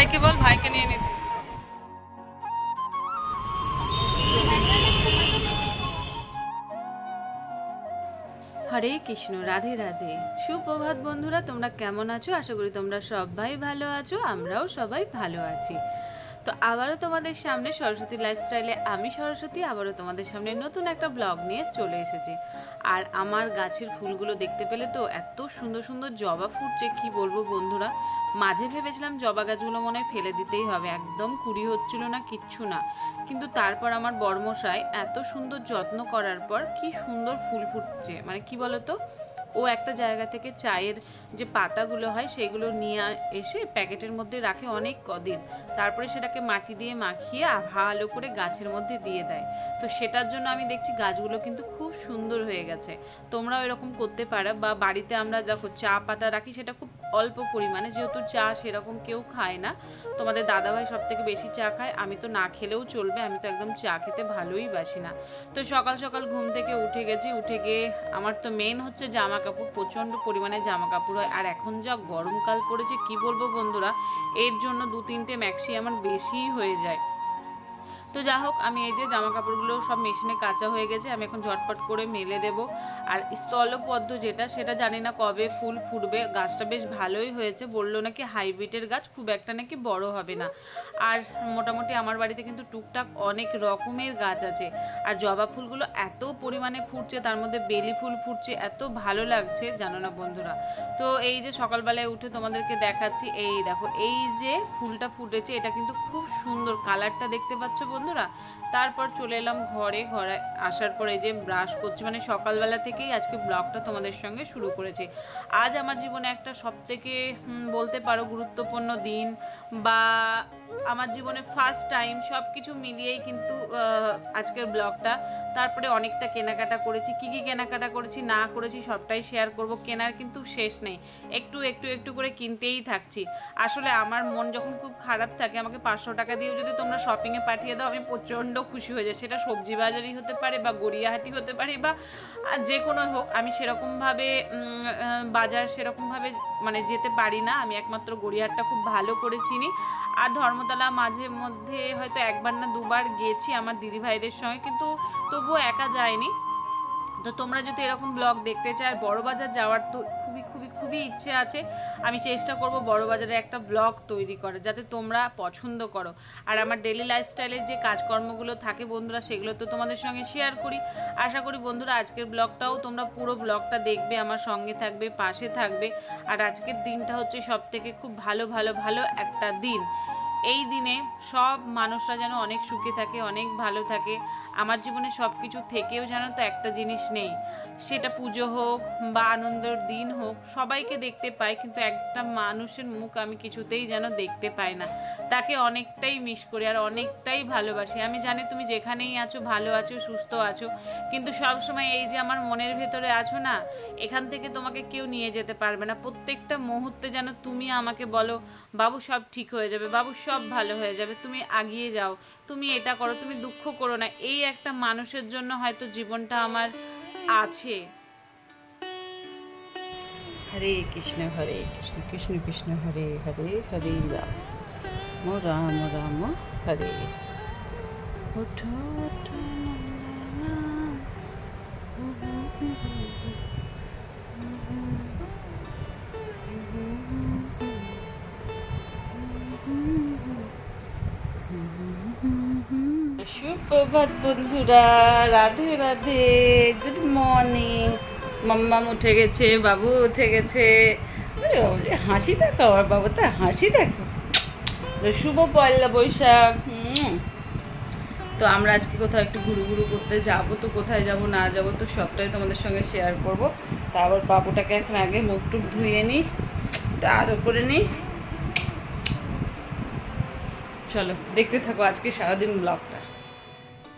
ভাইকে বল, ভাইকে নিয়ে নিতে হরে কৃষ্ণ, রাধে রাধে। সুপ্রভাত বন্ধুরা, তোমরা কেমন আছো? আশা করি তোমরা সবাই ভালো আছো, আমরাও সবাই ভালো আছি। তো আবারও তোমাদের সামনে সরস্বতী লাইফস্টাইলে আমি সরস্বতী, আবারও তোমাদের সামনে নতুন একটা ব্লগ নিয়ে চলে এসেছি। আর আমার গাছের ফুলগুলো দেখতে পেলে তো এত সুন্দর সুন্দর জবা ফুটছে, কি বলব বন্ধুরা? মাঝে ভেবেছিলাম জবা গাছগুলো মনে ফেলে দিতেই হবে, একদম কুড়ি হচ্ছিল না, কিচ্ছু না। কিন্তু তারপর আমার বর্মশাই এত সুন্দর যত্ন করার পর কি সুন্দর ফুল ফুটছে মানে কি বলতো? ও একটা জায়গা থেকে চায়ের যে পাতাগুলো হয়, সেগুলো নিয়ে এসে প্যাকেটের মধ্যে রাখে অনেক কদিন। তারপরে সেটাকে মাটি দিয়ে মাখিয়ে ভালো করে গাছের মধ্যে দিয়ে দেয়। তো সেটার জন্য আমি দেখছি গাছগুলো কিন্তু খুব সুন্দর হয়ে গেছে। তোমরাও এরকম করতে পারো বা বাড়িতে আমরা দেখো চা পাতা রাখি, সেটা খুব অল্প পরিমাণে, যেহেতু চা সেরকম কেউ খায় না। তোমাদের দাদাভাই সব থেকে বেশি চা খায়। আমি তো না খেলেও চলবে, আমি তো একদম চা খেতে ভালোই বাসি না। তো সকাল সকাল ঘুম থেকে উঠে গেছি। উঠে গিয়ে আমার তো মেন হচ্ছে জামা কাপড় প্রচণ্ড পরিমাণে জামা কাপড় হয়। আর এখন যা গরমকাল পড়েছে, কি বলব বন্ধুরা? এর জন্য দু তিনটে ম্যাক্সি আমার বেশিই হয়ে যায়। তো যা হোক, আমি এই যে জামা কাপড়গুলো সব মেশিনে কাঁচা হয়ে গেছে, আমি এখন ঝটপট করে মেলে দেব। আর স্থলপদ্ম যেটা, সেটা জানি না কবে ফুল ফুটবে। গাছটা বেশ ভালোই হয়েছে, বলল নাকি হাইব্রিডের গাছ খুব একটা নাকি বড় হবে না। আর মোটামুটি আমার বাড়িতে কিন্তু টুকটাক অনেক রকমের গাছ আছে। আর জবা ফুলগুলো এত পরিমাণে ফুটছে, তার মধ্যে বেলি ফুল ফুটছে, এত ভালো লাগছে, জানো না বন্ধুরা। তো এই যে সকালবেলায় উঠে তোমাদেরকে দেখাচ্ছি, এই দেখো, এই যে ফুলটা ফুটেছে, এটা কিন্তু খুব সুন্দর, কালারটা দেখতে পাচ্ছ বন্ধুরা, তারপর চলে এলাম ঘরে। ঘরে আসার পরে যে ব্রাশ করছি মানে সকালবেলা থেকেই আজকে ব্লগটা তোমাদের সঙ্গে শুরু করেছি। আজ আমার জীবনে একটা সবথেকে বলতে পারো গুরুত্বপূর্ণ দিন বা আমার জীবনে ফার্স্ট টাইম সব কিছু মিলিয়েই কিন্তু আজকের ব্লগটা। তারপরে অনেকটা কেনাকাটা করেছি। কি কি কেনাকাটা করেছি, না করেছি সবটাই শেয়ার করব। কেনার কিন্তু শেষ নেই। একটু একটু একটু করে কিনতেই থাকছি। আসলে আমার মন যখন খুব খারাপ থাকে, আমাকে পাঁচশো টাকা দিয়েও যদি তোমরা শপিংয়ে পাঠিয়ে দাও, আমি প্রচণ্ড খুশি হয়ে যাই। সেটা সবজি বাজারই হতে পারে বা গড়িয়াহাটি হতে পারে বা যে কোনো হোক, আমি সেরকমভাবে বাজার সেরকমভাবে মানে যেতে পারি না। আমি একমাত্র গড়িয়াহাটটা খুব ভালো করে চিনি। আর ধর্মতলা মাঝে মধ্যে হয়তো একবার না দুবার গিয়েছি আমার দিদিভাইদের সঙ্গে, কিন্তু তবুও একা যায়নি তো তোমরা যদি এরকম ব্লগ দেখতে চাও আর বড় বাজার যাওয়ার তো খুবই খুবই খুবই ইচ্ছে আছে। আমি চেষ্টা করব বড় বাজারে একটা ব্লগ তৈরি করার, যাতে তোমরা পছন্দ করো। আর আমার ডেলি লাইফস্টাইলের যে কাজকর্মগুলো থাকে বন্ধুরা, সেগুলো তো তোমাদের সঙ্গে শেয়ার করি। আশা করি বন্ধুরা, আজকের ব্লগটাও তোমরা পুরো ব্লগটা দেখবে, আমার সঙ্গে থাকবে, পাশে থাকবে। আর আজকের দিনটা হচ্ছে সব থেকে খুব ভালো ভালো ভালো একটা দিন। এই দিনে সব মানুষরা যেন অনেক সুখে থাকে অনেক ভালো থাকে। আমার জীবনে সব কিছু থেকেও যেন তো একটা জিনিস নেই। সেটা পুজো হোক বা আনন্দের দিন হোক, সবাইকে দেখতে পাই, কিন্তু একটা মানুষের মুখ আমি কিছুতেই যেন দেখতে পাই না। তাকে অনেকটাই মিস করি আর অনেকটাই ভালোবাসি। আমি জানি তুমি যেখানেই আছো, ভালো আছো, সুস্থ আছো, কিন্তু সব সময় এই যে আমার মনের ভেতরে আছো না, এখান থেকে তোমাকে কেউ নিয়ে যেতে পারবে না। প্রত্যেকটা মুহূর্তে যেন তুমি আমাকে বলো, বাবু, সব ঠিক হয়ে যাবে, বাবু, সব ভালো হয়ে যাবে, তুমি আগিয়ে যাও। তুমি এটা করো, তুমি দুঃখ করো না। এই একটা মানুষের জন্য হয়তো জীবনটা আমার আছে। হরে কৃষ্ণ হরে কৃষ্ণ কৃষ্ণ কৃষ্ণ, হরে হরে হরে রাম। রাম রাম, হরে। ওঠো ওঠো সুপ্রভাত বন্ধুরা, রাধে রাধে গুড মর্নিং মাম্মাম উঠে গেছে, বাবু উঠে গেছে। হাসি দেখো, আমার বাবু তা হাসি দেখো। শুভ পয়লা বৈশাখ। তো আমরা আজকে কোথাও একটু ঘুরু ঘুরু করতে যাব তো, কোথায় যাব, না যাব তো সবটাই তোমাদের সঙ্গে শেয়ার করব। তারপর বাবুটাকে এখন আগে মুখ টুক ধুয়ে নিই আদর করে নিই চলো, দেখতে থাকো আজকে সারাদিন ব্লগটা।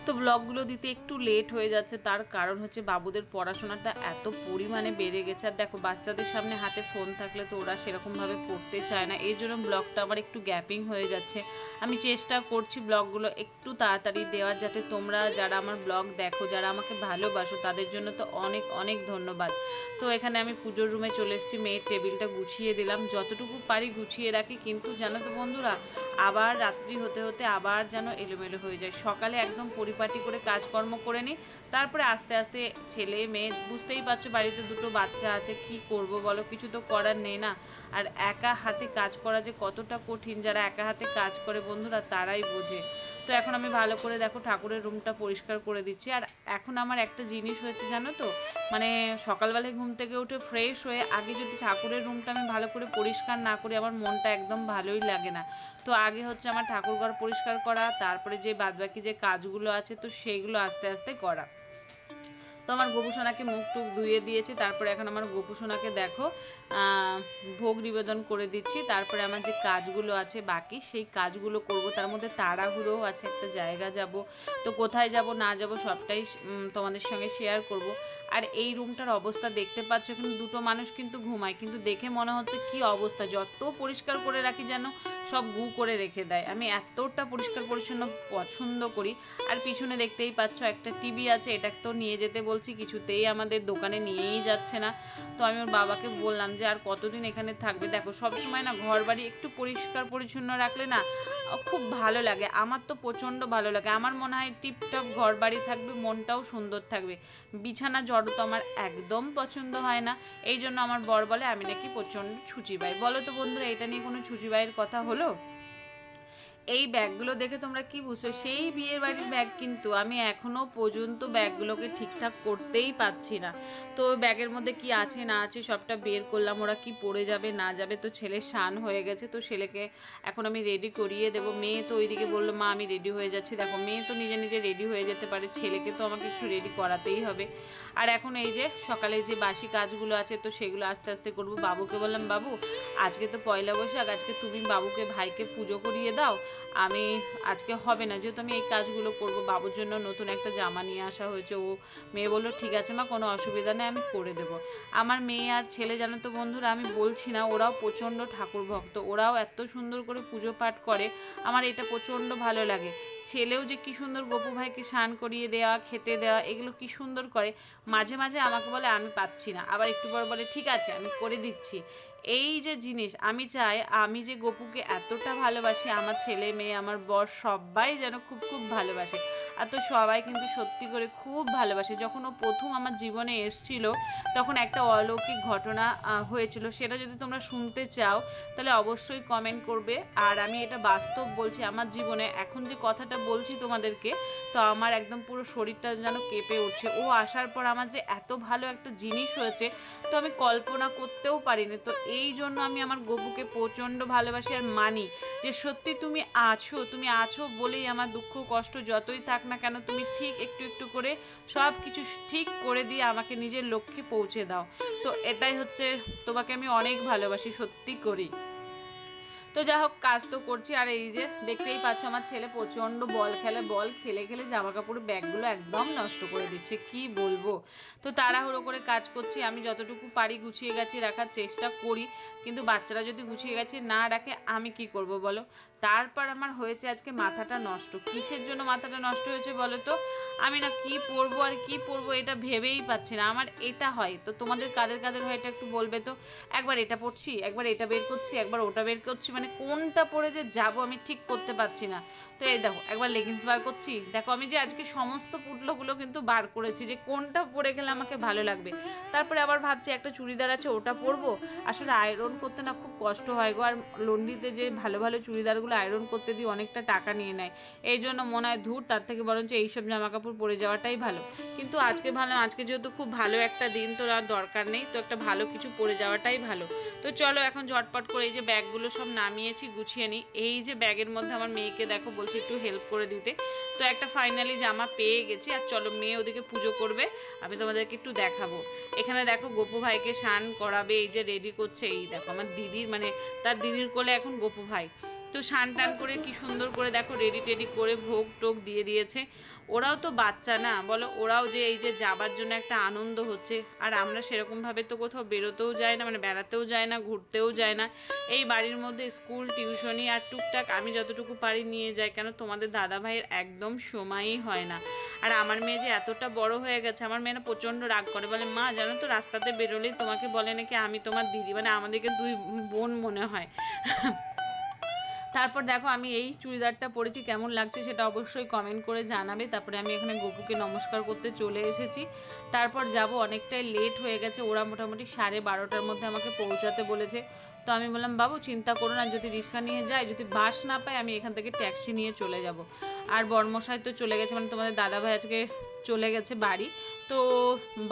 তো ব্লগগুলো দিতে একটু লেট হয়ে যাচ্ছে। তার কারণ হচ্ছে বাবুদের পড়াশোনাটা এত পরিমাণে বেড়ে গেছে। আর দেখো, বাচ্চাদের সামনে হাতে ফোন থাকলে তো ওরা সেরকমভাবে পড়তে চায় না। এই জন্য ব্লগটা আমার একটু গ্যাপিং হয়ে যাচ্ছে। আমি চেষ্টা করছি ব্লগগুলো একটু তাড়াতাড়ি দেওয়ার যাতে তোমরা যারা আমার ব্লগ দেখো, যারা আমাকে ভালোবাসো, তাদের জন্য তো অনেক অনেক ধন্যবাদ। তো এখানে আমি পুজোর রুমে চলে এসেছি, মেয়ের টেবিলটা গুছিয়ে দিলাম। যতটুকু পারি গুছিয়ে রাখি। কিন্তু জানো তো বন্ধুরা, আবার রাত্রি হতে হতে আবার যেন এলোমেলো হয়ে যায়। সকালে একদম পরিপাটি করে কাজকর্ম করে নিই তারপরে আস্তে আস্তে ছেলে মেয়ে, বুঝতেই পারছ বাড়িতে দুটো বাচ্চা আছে, কি করব বলো? কিছু তো করার নেই না। আর একা হাতে কাজ করা যে কতটা কঠিন, যারা একা হাতে কাজ করে বন্ধুরা তারাই বোঝে। তো এখন আমি ভালো করে দেখো ঠাকুরের রুমটা পরিষ্কার করে দিচ্ছি। আর এখন আমার একটা জিনিস হয়েছে, জানো তো? মানে সকালবেলায় ঘুম থেকে উঠে ফ্রেশ হয়ে আগে যদি ঠাকুরের রুমটা আমি ভালো করে পরিষ্কার না করি, আমার মনটা একদম ভালোই লাগে না। তো আগে হচ্ছে আমার ঠাকুরঘর পরিষ্কার করা, তারপরে যে বাদবাকি যে কাজগুলো আছে, তো সেইগুলো আস্তে আস্তে করা। তো আমার গোপুসোনাকে মুখ টুক ধুয়ে দিয়েছি, তারপরে এখন আমার গোপুসোনাকে দেখো। ভোগ নিবেদন করে দিচ্ছি। তারপরে আমার যে কাজগুলো আছে বাকি, সেই কাজগুলো করব। তার মধ্যে তাড়াহুড়োও আছে, একটা জায়গা যাব। তো কোথায় যাব, না যাব, সবটাই তোমাদের সঙ্গে শেয়ার করব। আর এই রুমটার অবস্থা দেখতে পাচ্ছ, এখানে দুটো মানুষ কিন্তু ঘুমায়। কিন্তু দেখে মনে হচ্ছে কি অবস্থা, যত পরিষ্কার করে রাখি যেন সব গু করে রেখে দেয়। আমি এতটা পরিষ্কার পরিচ্ছন্ন পছন্দ করি। আর পিছনে দেখতেই পাচ্ছ, একটা টিভি আছে এটা তো নিয়ে যেতে বলছি। কিছুতেই আমাদের দোকানে নিয়েই যাচ্ছে না। তো আমি ওর বাবাকে বললাম যে আর কতদিন এখানে থাকবে? দেখো, সবসময় না ঘর বাড়ি একটু পরিষ্কার পরিচ্ছন্ন রাখলে না খুব ভালো লাগে। আমার তো প্রচণ্ড ভালো লাগে। আমার মনে হয় টিপটপ ঘর বাড়ি থাকবে, মনটাও সুন্দর থাকবে। বিছানা জড়ো তো আমার একদম পছন্দ হয় না। এই জন্য আমার বর বলে, আমি নাকি প্রচণ্ড ছুচি বাই। বলো তো বন্ধুরা, এটা নিয়ে কোনো ছুচি বাইয়ের কথা হলো? এই ব্যাগগুলো দেখে তোমরা কি বুঝছ? সেই বিয়ের বাড়ির ব্যাগ কিন্তু আমি এখনও পর্যন্ত ব্যাগগুলোকে ঠিকঠাক করতেই পারছি না। তো ব্যাগের মধ্যে কি আছে, না আছে সবটা বের করলাম, ওরা কি পড়ে যাবে, না যাবে, তো ছেলে শান হয়ে গেছে, তো ছেলেকে এখন আমি রেডি করিয়ে দেবো। মেয়ে তো ওইদিকে বলল, মা, আমি রেডি হয়ে যাচ্ছি। দেখো, মেয়ে তো নিজে নিজে রেডি হয়ে যেতে পারে, ছেলেকে তো আমাকে একটু রেডি করাতেই হবে। আর এখন এই যে সকালে যে বাসি কাজগুলো আছে, তো সেগুলো আস্তে আস্তে করব। বাবুকে বললাম, বাবু, আজকে তো পয়লা বৈশাখ, আজকে তুমি বাবুকে, ভাইকে পুজো করিয়ে দাও আমি আজকে হবে না। যেহেতু আমি এই কাজগুলো করব, বাবুর জন্য নতুন একটা জামা নিয়ে আসা হয়েছে। ও মেয়ে বলল, ঠিক আছে মা, কোনো অসুবিধা নেই, আমি করে দেবো। আমার মেয়ে আর ছেলে, জানো তো বন্ধুরা, আমি বলছি না, ওরাও প্রচণ্ড ঠাকুর ভক্ত, ওরাও এত সুন্দর করে পুজো পাঠ করে, আমার এটা প্রচণ্ড ভালো লাগে। ছেলেও যে কি সুন্দর গোপু ভাইকে স্নান করিয়ে দেওয়া, খেতে দেওয়া, এগুলো কি সুন্দর করে, মাঝে মাঝে আমাকে বলে, আমি পাচ্ছি না। আবার একটু পর বলে, ঠিক আছে, আমি করে দিচ্ছি। এই যে জিনিস, আমি চাই আমি যে গপুকে এতটা ভালোবাসি, আমার ছেলে মেয়ে, আমার বর সবাই যেন খুব খুব ভালোবাসে। আর তো সবাই কিন্তু সত্যি করে খুব ভালোবাসে। যখন ও প্রথম আমার জীবনে এসছিল, তখন একটা অলৌকিক ঘটনা হয়েছিল। সেটা যদি তোমরা শুনতে চাও, তাহলে অবশ্যই কমেন্ট করবে। আর আমি এটা বাস্তব বলছি, আমার জীবনে এখন যে কথাটা বলছি তোমাদেরকে, তো আমার একদম পুরো শরীরটা যেন কেঁপে উঠছে। ও আসার পর আমার যে এত ভালো একটা জিনিস হয়েছে, তো আমি কল্পনা করতেও পারিনি। তো এই জন্য আমি আমার গবুকে প্রচণ্ড ভালোবাসি আর মানি যে সত্যি তুমি আছো তুমি আছো বলেই আমার দুঃখ, কষ্ট যতই থাক না কেন তুমি ঠিক একটু একটু করে সব কিছু ঠিক করে দিয়ে আমাকে নিজের লক্ষ্যে পৌঁছে দাও। তো এটাই হচ্ছে তোমাকে আমি অনেক ভালোবাসি, সত্যি করি। তো যা হোক, কাজ তো করছি। আর এই যে দেখতেই পাচ্ছ, আমার ছেলে প্রচণ্ড বল খেলে বল খেলে খেলে জামা কাপড়ের ব্যাগগুলো একদম নষ্ট করে দিচ্ছে। কি বলব? তো তাড়াহুড়ো করে কাজ করছি। আমি যতটুকু পারি গুছিয়ে গেছি রাখার চেষ্টা করি। কিন্তু বাচ্চারা যদি গুছিয়ে গেছে না রাখে, আমি কি করব বলো? তারপর আমার হয়েছে আজকে মাথাটা নষ্ট। কিসের জন্য মাথাটা নষ্ট হয়েছে বলো তো? আমি না কি পরবো আর কি পরবো এটা ভেবেই পাচ্ছি না। আমার এটা হয়। তো তোমাদের কাদের কাদের হয় এটা একটু বলবে তো? একবার এটা পড়ছি, একবার এটা বের করছি, একবার ওটা বের করছি। মানে কোনটা পরে যে যাব আমি ঠিক করতে পারছি না। তো এই দেখো, একবার লেগিংস বার করছি। দেখো, আমি যে আজকে সমস্ত পুটলোগুলো কিন্তু বার করেছি যে কোনটা পরে গেলে আমাকে ভালো লাগবে। তারপরে আবার ভাবছি একটা চুড়িদার আছে, ওটা পরবো। আসলে আয়রন করতে না খুব কষ্ট হয় গো। আর লন্ডিতে যে ভালো ভালো চুড়িদারগুলো আয়রন করতে দিয়ে অনেকটা টাকা নিয়ে নেয়। এই জন্য মনে হয় ধূর, তার থেকে বরঞ্চ এইসব জামা কাপড় পরে যাওয়াটাই ভালো। কিন্তু আজকে ভালো, আজকে যেহেতু খুব ভালো একটা দিন, তো আর দরকার নেই, তো একটা ভালো কিছু পরে যাওয়াটাই ভালো। তো চলো এখন ঝটপট করে এই যে ব্যাগগুলো সব নামিয়েছি, গুছিয়ে নিই। এই যে ব্যাগের মধ্যে আমার মেয়েকে দেখো বলছি একটু হেল্প করে দিতে। তো একটা ফাইনালি জামা পেয়ে গেছি, আর চলো মেয়ে ওদিকে পুজো করবে, আমি তোমাদেরকে একটু দেখাবো। এখানে দেখো গোপু ভাইকে স্নান করাবে, এই যে রেডি করছে, এই দেখো আমার দিদির মানে তার দিদির কোলে এখন গোপু ভাই। তো স্নান টান করে কি সুন্দর করে দেখো রেডি টেডি করে ভোগ টোগ দিয়ে দিয়েছে। ওরাও তো বাচ্চা না, বলো ওরাও যে এই যে যাবার জন্য একটা আনন্দ হচ্ছে, আর আমরা সেরকমভাবে তো কোথাও বেরোতেও যায় না মানে বেড়াতেও যায় না, ঘুরতেও যায় না। এই বাড়ির মধ্যে স্কুল টিউশনি আর টুকটাক আমি যতটুকু পারি নিয়ে যাই, কেন তোমাদের দাদা ভাইয়ের একদম সময়ই হয় না। আর আমার মেয়ে যে এতটা বড় হয়ে গেছে, আমার মেয়ে না প্রচণ্ড রাগ করে, বলে, মা, জানো তো রাস্তাতে বেরোলেই তোমাকে বলে নাকি আমি তোমার দিদি? মানে আমাদেরকে দুই বোন মনে হয়। তারপর দেখো আমি এই চুড়িদারটা পরেছি, কেমন লাগছে সেটা অবশ্যই কমেন্ট করে জানাবে। তারপরে আমি এখানে গপুকে নমস্কার করতে চলে এসেছি। তারপর যাব, অনেকটাই লেট হয়ে গেছে, ওরা মোটামুটি সাড়ে বারোটার মধ্যে আমাকে পৌঁছাতে বলেছে। তো আমি বললাম, বাবু, চিন্তা করো না, যদি রিক্সা নিয়ে যাই যদি বাস না পাই আমি এখান থেকে ট্যাক্সি নিয়ে চলে যাব। আর বর্মশাই তো চলে গেছে মানে তোমাদের দাদাভাই আজকে চলে গেছে বাড়ি। তো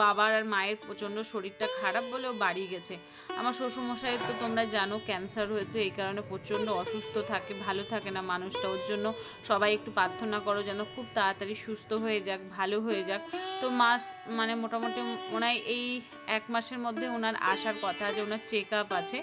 বাবার আর মায়ের প্রচণ্ড শরীরটা খারাপ বলেও বাড়ি গেছে। আমার শ্বশুরমশাই তো তোমরা জানো ক্যান্সার হয়েছে, এই কারণে প্রচণ্ড অসুস্থ থাকে, ভালো থাকে না মানুষটা। ওর জন্য সবাই একটু প্রার্থনা করো যেন খুব তাড়াতাড়ি সুস্থ হয়ে যাক, ভালো হয়ে যাক। তো মাস মানে মোটামুটি ওনার এই এক মাসের মধ্যে ওনার আসার কথা আছে, ওনার চেক আপ আছে।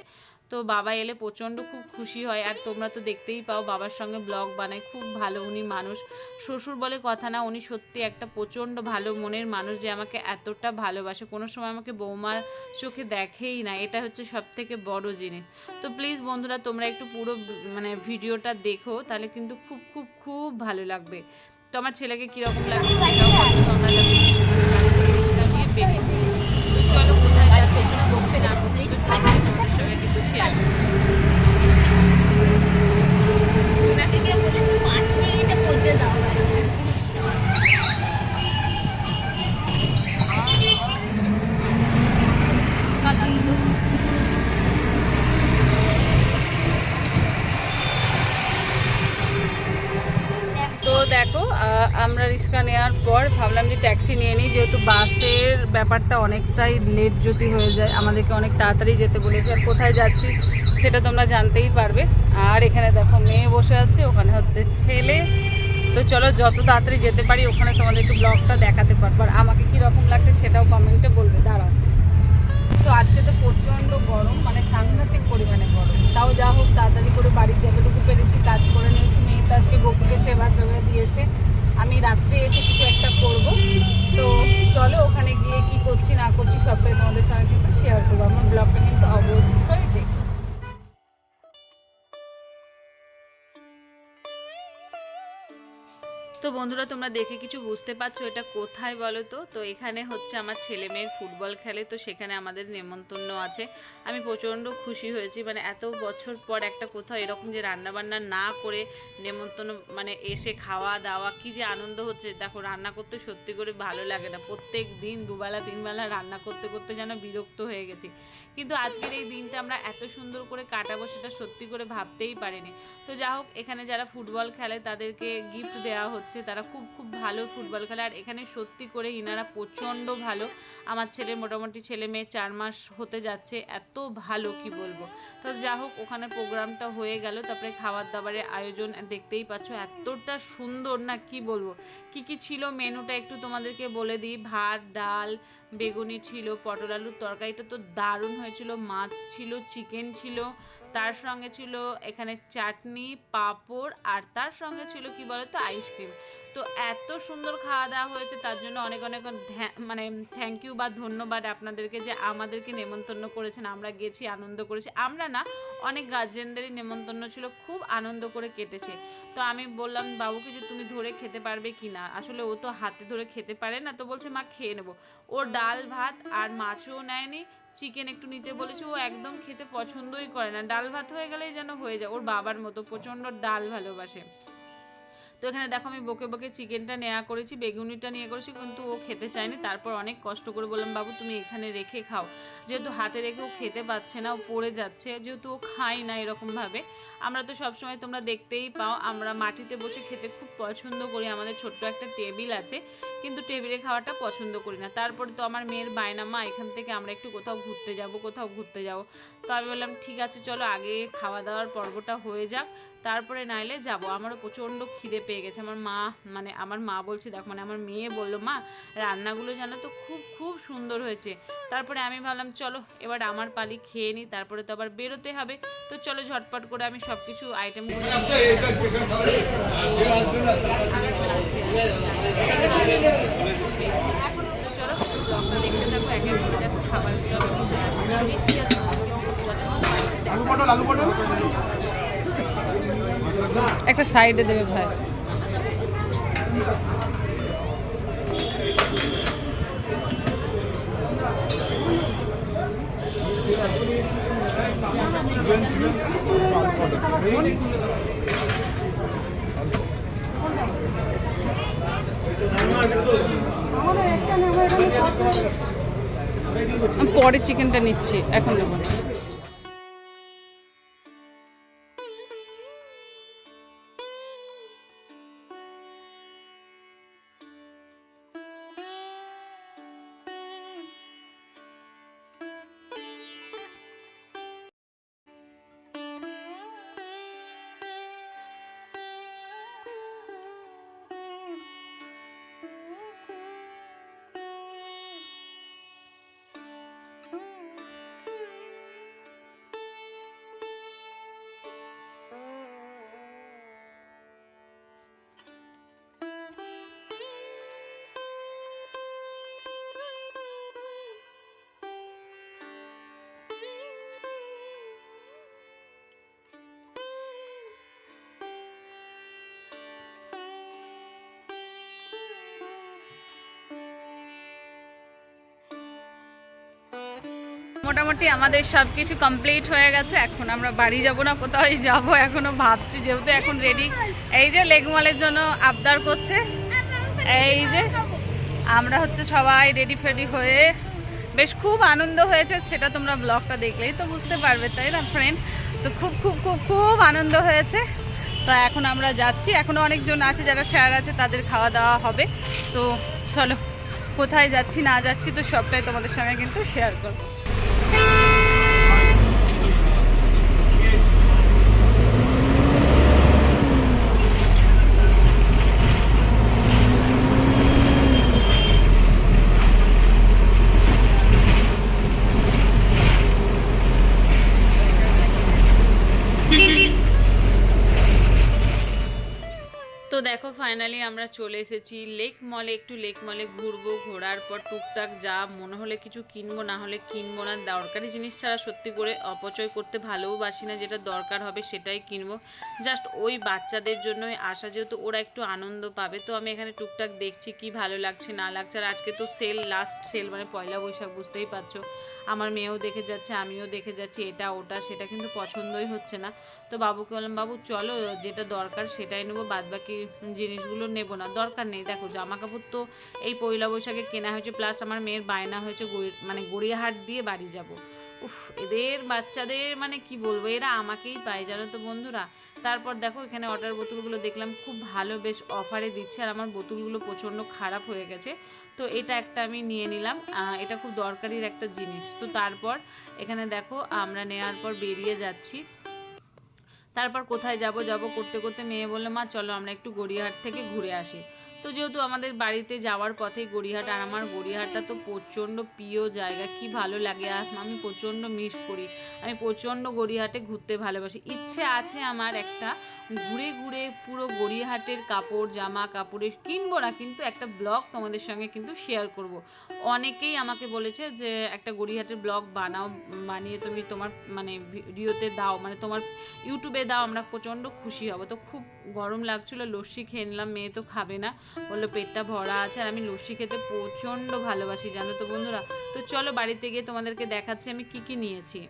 তো বাবা এলে প্রচণ্ড খুব খুশি হয়। আর তোমরা তো দেখতেই পাও বাবার সঙ্গে ব্লগ বানায়, খুব ভালো উনি মানুষ। শ্বশুর বলে কথা না, উনি সত্যি একটা প্রচণ্ড ভালো মনের মানুষ যে আমাকে এতটা ভালোবাসে। কোনো সময় আমাকে বৌমার চোখে দেখেই না, এটা হচ্ছে সব থেকে বড় জিনিস। তো প্লিজ বন্ধুরা, তোমরা একটু পুরো মানে ভিডিওটা দেখো, তাহলে কিন্তু খুব খুব খুব ভালো লাগবে। তো আমার ছেলেকে কীরকম লাগবে সেটাও তোমরা বেরিয়ে পড়েছি। তো চলো কোথায় যাচ্ছে চলো বলতে না করতে একটু থাকি, তোমাদের সঙ্গে কিন্তু শেয়ার করছি ওনাকে কেউ বলেছে পাঁচ মিনিটে পৌঁছে দাও তো দেখো আমরা রিক্সা নেওয়ার পর ভাবলাম যে ট্যাক্সি নিয়ে নিই, যেহেতু বাসের ব্যাপারটা অনেকটাই লেট যদি হয়ে যায়। আমাদেরকে অনেক তাড়াতাড়ি যেতে বলেছে, আর কোথায় যাচ্ছি সেটা তোমরা জানতেই পারবে। আর এখানে দেখো মেয়ে বসে আছে, ওখানে হচ্ছে ছেলে। তো চলো যত তাড়াতাড়ি যেতে পারি, ওখানে তোমাদের একটু ব্লগটা দেখাতে পারব। আর আমাকে কীরকম লাগছে সেটাও কমেন্টে বলবে, দাঁড়াও। তো আজকে তো প্রচণ্ড গরম মানে সাংঘাতিক পরিমাণে গরম। তাও যা হোক, তাড়াতাড়ি করে বাড়ি যতটুকু পেরেছি, কাজ করে নিয়েছি। মেয়ে তো আজকে গোপুকে সেবা টেবা দিয়েছে। আমি রাত্রে এসে কিছু একটা করব। তো চলো ওখানে গিয়ে কি করছি, না করছি, সবটাই তোমাদের সঙ্গে কিন্তু শেয়ার করব। আমার ব্লগটা কিন্তু অবশ্যই বন্ধুরা, তোমরা দেখে কিছু বুঝতে পারছ এটা কোথায় বলো তো? তো এখানে হচ্ছে আমার ছেলে মেয়ের ফুটবল খেলে, তো সেখানে আমাদের নেমন্তন্ন আছে। আমি প্রচণ্ড খুশি হয়েছি মানে এত বছর পর একটা কোথাও এরকম যে রান্না বান্না না করে নেমন্তন্ন মানে এসে খাওয়া দাওয়া, কি যে আনন্দ হচ্ছে। দেখো, রান্না করতে সত্যি করে ভালো লাগে না। প্রত্যেক দিন দুবেলা, তিনবেলা রান্না করতে করতে যেন বিরক্ত হয়ে গেছি। কিন্তু আজকের এই দিনটা আমরা এত সুন্দর করে কাটাবো সেটা সত্যি করে ভাবতেই পারিনি। তো যা হোক, এখানে যারা ফুটবল খেলে তাদেরকে গিফট দেওয়া হচ্ছে। তারা খুব খুব ভালো ফুটবল খেলে। আর এখানে সত্যি করে ইনারা প্রচণ্ড ভালো। আমার ছেলে মোটামুটি ছেলে মেয়ে চার মাস হতে যাচ্ছে, এত ভালো কি বলব। তো যা হোক, ওখানে প্রোগ্রামটা হয়ে গেল, তারপরে খাবার দাবারের আয়োজন দেখতেই পাচ্ছ, এতটা সুন্দর না কি বলব। কি কি ছিল মেনুটা একটু তোমাদেরকে বলে দিই। ভাত, ডাল, বেগুনি ছিল, পটল আলুর তরকারিটা তো দারুণ হয়েছিল, মাছ ছিল, চিকেন ছিল তার সঙ্গে ছিল এখানে চাটনি পাঁপড় আর তার সঙ্গে ছিল কি বলতো আইসক্রিম তো এত সুন্দর খাওয়া দাওয়া হয়েছে, তার জন্য অনেক অনেক মানে থ্যাংক ইউ বা ধন্যবাদ আপনাদেরকে যে আমাদেরকে নেমন্তন্ন করেছেন। আমরা গেছি, আনন্দ করেছি। আমরা না, অনেক গার্জেনদেরই নেমন্তন্ন ছিল, খুব আনন্দ করে কেটেছে। তো আমি বললাম, বাবুকে যে তুমি ধরে খেতে পারবে কি না? আসলে ও তো হাতে ধরে খেতে পারে না, তো বলছে, মা, খেয়ে নেব। ওর ডাল, ভাত আর মাছও নেয়নি চিকেন একটু নিতে বলেছে, ও একদম খেতে পছন্দই করে না। ডাল, ভাত হয়ে গেলেই যেন হয়ে যায়, ওর বাবার মতো প্রচণ্ড ডাল ভালোবাসে। তো এখানে দেখো আমি বকে বকে চিকেনটা নেওয়া করেছি, বেগুনিটা নিয়ে করেছি, কিন্তু ও খেতে চায়নি। তারপর অনেক কষ্ট করে বললাম, বাবু, তুমি এখানে রেখে খাও। যেহেতু হাতে রেখে ও খেতে পাচ্ছে না, ও পড়ে যাচ্ছে, যেহেতু ও খায় না এরকমভাবে। আমরা তো সবসময় তোমরা দেখতেই পাও, আমরা মাটিতে বসে খেতে খুব পছন্দ করি, আমাদের ছোট্ট একটা টেবিল আছে, কিন্তু টেবিলে খাওয়াটা পছন্দ করি না। তারপরে তো আমার মেয়ের বায়না মা এখান থেকে আমরা একটু কোথাও ঘুরতে যাব, কোথাও ঘুরতে যাব। তো আমি বললাম, ঠিক আছে, চলো, আগে খাওয়া দাওয়ার পর্বটা হয়ে যাক। তারপরে নাইলে যাব। আমারও প্রচণ্ড খিদে পেয়ে গেছে। আমার মা মানে আমার মা বলছে, দেখ মানে আমার মেয়ে বলল, মা, রান্নাগুলো জানো তো খুব খুব সুন্দর হয়েছে। তারপরে আমি ভাবলাম, চলো, এবার আমার পালি খেয়ে নিই তারপরে তো আবার বেরোতে হবে। তো চলো, ঝটপট করে আমি সব কিছু আইটেম চলো ব্লগটা দেখতে থাকো এক করে দেখো এখন নিচ্ছি আর তোমাদেরকে একটা সাইডে দেবে ভাই। পরে চিকেনটা নিচ্ছি এখন নেব মোটামুটি আমাদের সব কিছু কমপ্লিট হয়ে গেছে। এখন আমরা বাড়ি যাব না কোথাও যাব এখনও ভাবছি, যেহেতু এখন রেডি এই যে লেগমলের জন্য আবদার করছে। এই যে আমরা হচ্ছে সবাই রেডি ফেডি হয়ে বেশ খুব আনন্দ হয়েছে, সেটা তোমরা ব্লগটা দেখলেই তো বুঝতে পারবে, তাই না ফ্রেন্ড তো খুব খুব খুব খুব আনন্দ হয়েছে। তো এখন আমরা যাচ্ছি। এখনও অনেকজন আছে যারা শেয়ার আছে, তাদের খাওয়া দাওয়া হবে। তো চলো, কোথায় যাচ্ছি, না যাচ্ছি, তো সবটাই তোমাদের সঙ্গে কিন্তু শেয়ার করব। দেখো ফাইনালি আমরা চলে এসেছি লেক মলে একটু লেক মলে ঘুরবো, ঘোরার পর টুকটাক যা মনে হলে কিছু কিনবো, না হলে কিনবো না। দরকারি জিনিস ছাড়া সত্যি করে অপচয় করতে ভালোবাসি না, যেটা দরকার হবে সেটাই কিনবো। জাস্ট ওই বাচ্চাদের জন্যই আসা, যেহেতু ওরা একটু আনন্দ পাবে। তো আমি এখানে টুকটাক দেখছি কি ভালো লাগছে, না লাগছে। আর আজকে তো সেল লাস্ট সেল মানে পয়লা বৈশাখ, বুঝতেই পারছ। আমার মেয়েও দেখে যাচ্ছে, আমিও দেখে যাচ্ছি, এটা, ওটা, সেটা কিন্তু পছন্দই হচ্ছে না। তো বাবুকে বললাম, বাবু, চলো, যেটা দরকার সেটাই নেব বাদ বাকি জিনিসগুলো নেব না, দরকার নেই। দেখো জামা কাপড় তো এই পয়লা বৈশাখে কেনা হয়েছে, প্লাস আমার মেয়ের বায়না হয়েছে মানে গড়িয়াহাট দিয়ে বাড়ি যাব। উফ, এদের বাচ্চাদের মানে কি বলব, এরা আমাকেই পায়, জানো তো বন্ধুরা। তারপর দেখো এখানে অর্ডার বোতলগুলো দেখলাম, খুব ভালো বেশ অফারে দিচ্ছে আর আমার বোতলগুলো প্রচণ্ড খারাপ হয়ে গেছে। তো এটা একটা আমি নিয়ে নিলাম এটা খুব দরকারির একটা জিনিস। তো তারপর এখানে দেখো আমরা নেওয়ার পর বেরিয়ে যাচ্ছি। তারপর কোথায় যাব যাব করতে করতে মেয়ে বলল, মা, চলো আমরা একটু গড়িয়াহাট থেকে ঘুরে আসি। তো যেহেতু আমাদের বাড়িতে যাওয়ার পথে গড়িয়াহাট আর আমার গড়িয়াহাটটা তো প্রচণ্ড প্রিয় জায়গা, কি ভালো লাগে আর আমি প্রচণ্ড মিস করি। আমি প্রচণ্ড গড়িয়াহাটে ঘুরতে ভালোবাসি। ইচ্ছে আছে আমার একটা ঘুরে ঘুরে পুরো গড়িয়াহাটের কাপড়, জামা কাপড়ের কিনবো না, কিন্তু একটা ব্লগ তোমাদের সঙ্গে কিন্তু শেয়ার করব। অনেকেই আমাকে বলেছে যে, একটা গড়িয়াহাটের ব্লগ বানাও, বানিয়ে তুমি তোমার মানে ভিডিওতে দাও মানে তোমার ইউটিউবে দাও, আমরা প্রচণ্ড খুশি হব। তো খুব গরম লাগছিল, লস্যি খেয়ে নিলাম, মেয়ে তো খাবে না, বলল পেটটা ভরা আছে, আর আমি লস্যি খেতে প্রচণ্ড ভালোবাসি, জানো তো বন্ধুরা? তো চলো বাড়িতে গিয়ে তোমাদেরকে দেখাচ্ছি, আমি কি কি নিয়েছি।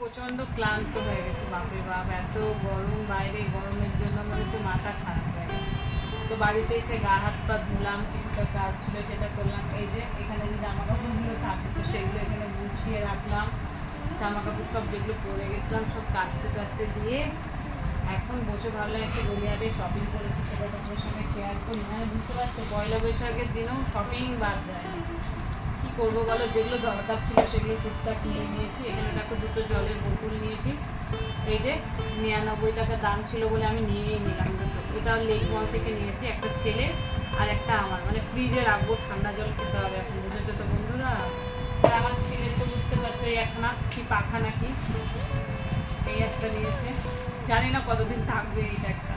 প্রচণ্ড ক্লান্ত হয়ে গেছে, বাপরে বাপ, এত গরম বাইরে গরমের জন্য মনে হচ্ছে মাথা খারাপ হয়ে গেছে। তো বাড়িতে এসে গা হাত পা ধুলাম, কিছুটা কাজ ছিল, সেটা করলাম। এই যে এখানে যে জামা কাপড়গুলো থাকতো তো সেগুলো এখানে গুছিয়ে রাখলাম। জামা কাপড় সব যেগুলো পরে গেছিলাম, সব কাচতে টাচতে দিয়ে এখন বসে ভাবলাম একটু গড়িয়াতে শপিং করেছি, সেটা তোমাদের সঙ্গে শেয়ার করি মানে বুঝতে পারছ, পয়লা বৈশাখের দিনেও শপিং বাদ যায় করব বলো, যেগুলো দরকার ছিল সেগুলো টুকটাক নিয়ে নিয়েছি। এখানে দেখো দুটো জলের বোতল নিয়েছি। এই যে নিরানব্বই টাকা দাম ছিল বলে আমি নিয়েই নিলাম দুটো। এটা লেক মল থেকে নিয়েছি, একটা ছেলে আর একটা আমার। মানে ফ্রিজে রাখব, ঠান্ডা জল খেতে হবে এখন, বুঝেছ তো বন্ধুরা? আমার ছেলে তো বুঝতে পারছ, এই একটা কি পাখা নাকি? এই একটা নিয়েছে। জানি না কতদিন থাকবে এইটা একটা।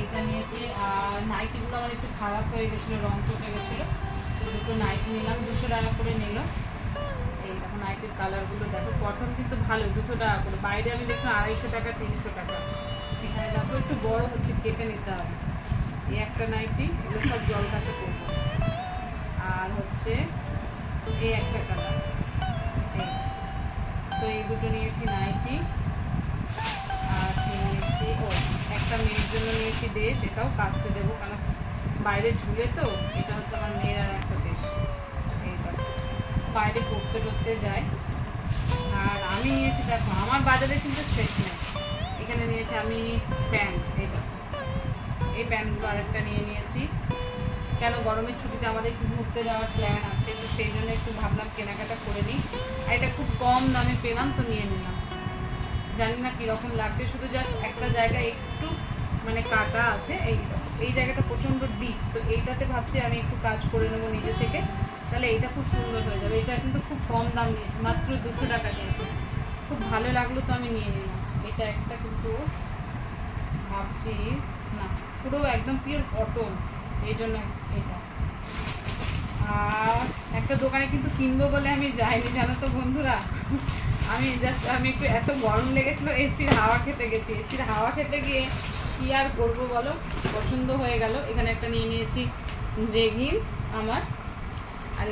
এইটা নিয়েছি। আর নাইটিগুলো আমার একটু খারাপ হয়ে গেছিল, রং চটে গেছিল। দুটো নাইটি নিলাম, দুশো টাকা করে নিল। এই দেখো নাইটির কালারগুলো দেখো কটন কিন্তু ভালো, দুশো টাকা করে। বাইরে আমি দেখলাম আড়াইশো টাকা, তিনশো টাকা। এখানে দেখো একটু বড় হচ্ছে, কেটে নিতে হবে। এই একটা নাইটি এগুলো সব জল কাছে করব আর হচ্ছে এই একটা কালার তো এই দুটো নিয়েছি নাইটি আর নিয়েছি, ও, একটা মেয়ের জন্য নিয়েছি দেশ, এটাও কাচতে দেবো কারণ বাইরে ঝুলে তো, এটা হচ্ছে আমার মেয়ের আর একটা বাইরে পড়তে টরতে যায়। আর আমি নিয়েছি দেখো, আমার বাজারে কিন্তু শেষ নেই। এখানে নিয়েছি আমি প্যান্ট এটা এই প্যান্টগুলো আরেকটা নিয়ে নিয়েছি। কেন, গরমের ছুটিতে আমাদের একটু ঘুরতে যাওয়ার প্ল্যান আছে, তো সেই জন্য একটু ভাবলাম কেনাকাটা করে নিই। আর এটা খুব কম দামে পেলাম, তো নিয়ে নিলাম। জানি না কীরকম লাগছে, শুধু জাস্ট একটা জায়গায় একটু মানে কাটা আছে, এই এই জায়গাটা প্রচণ্ড ডিপ তো এইটাতে ভাবছি আমি একটু কাজ করে নেব নিজে থেকে। তাহলে এইটা খুব সুন্দর হয়ে যাবে। এটা কিন্তু খুব কম দাম নিয়েছে, মাত্র দুশো টাকা নিয়েছে। খুব ভালো লাগল তো আমি নিয়ে নিলাম। এটা একটা কিন্তু ভাবছি, না, পুরো একদম পিওর কটন এই জন্য এটা। আর একটা দোকানে কিন্তু কিনবো বলে আমি যাইনি, জানো তো বন্ধুরা? আমি জাস্ট আমি একটু এত গরম লেগেছিলো, এসির হাওয়া খেতে গেছি। এসির হাওয়া খেতে গিয়ে কি আর করব বলো? পছন্দ হয়ে গেল। এখানে একটা নিয়ে নিয়েছি জেগিন্স আমার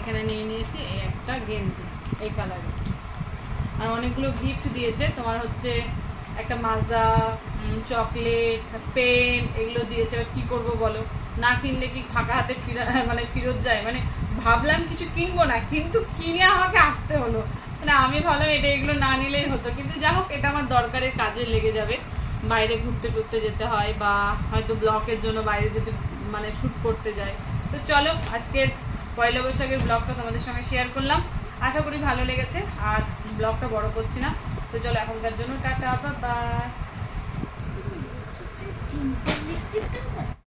এখানে নিয়ে নিয়েছি, এই একটা গেঞ্জি, এই কালারের আর অনেকগুলো গিফট দিয়েছে, তোমার হচ্ছে একটা মাজা চকলেট পেন এগুলো দিয়েছে। এবার কী করব বলো? না কিনলে কি ফাঁকা হাতে ফিরা মানে ফেরত যায়? মানে ভাবলাম কিছু কিনবো না, কিন্তু কিনে আমাকে আসতে হলো। মানে আমি ভাবলাম এটা এগুলো না নিলেই হতো। কিন্তু যা হোক, এটা আমার দরকারের কাজে লেগে যাবে। বাইরে ঘুরতে টুরতে যেতে হয় বা হয়তো ব্লকের জন্য বাইরে যদি মানে শ্যুট করতে যায়। তো চলো, আজকের পয়লা বৈশাখের ব্লগটা তোমাদের সঙ্গে শেয়ার করলাম। আশা করি ভালো লেগেছে, আর ব্লগটা বড় করছি না। তো চলো এখনকার জন্য টাটা বা